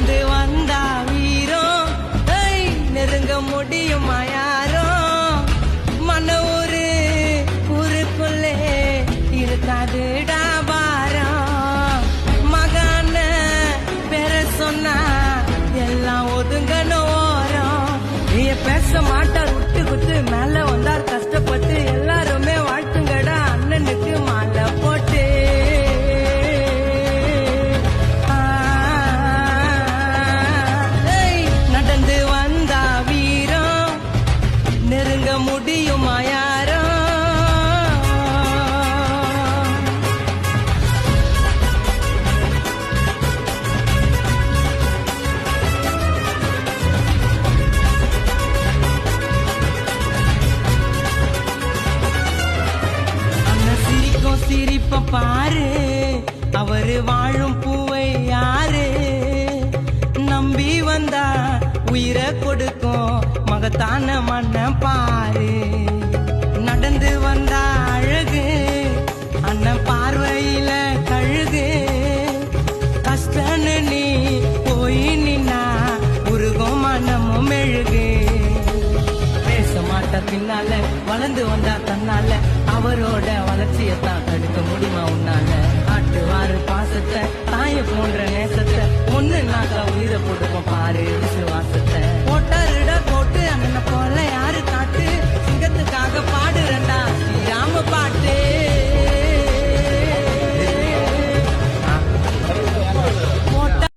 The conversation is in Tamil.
நடந்து வந்தா வீரம் ஏய், நெருங்க முடியுமா யாரோ? மன ஊரு ஊருக்குள்ளே இருக்காதுடா பாரம். மகான பேர சொன்னா எல்லாம் ஒதுங்கணும் ஓரம். நீ பேச மாட்டார் முடியுமா யாரோ அண்ணன் சிரிக்கும் சிரிப்ப பாரு. அவரு வாழும் பூவை யாரு? நம்பி வந்தா உயிரை கொடுக்கும் மகத்தான மண்ண பாரு. பின்னால வளர்ந்து வந்தா தன்னால அவரோட வளர்ச்சியத்தான் தடுக்க முடியுமா உன்னால? ஆட்டுவாரு பாசத்தை தாய போன்ற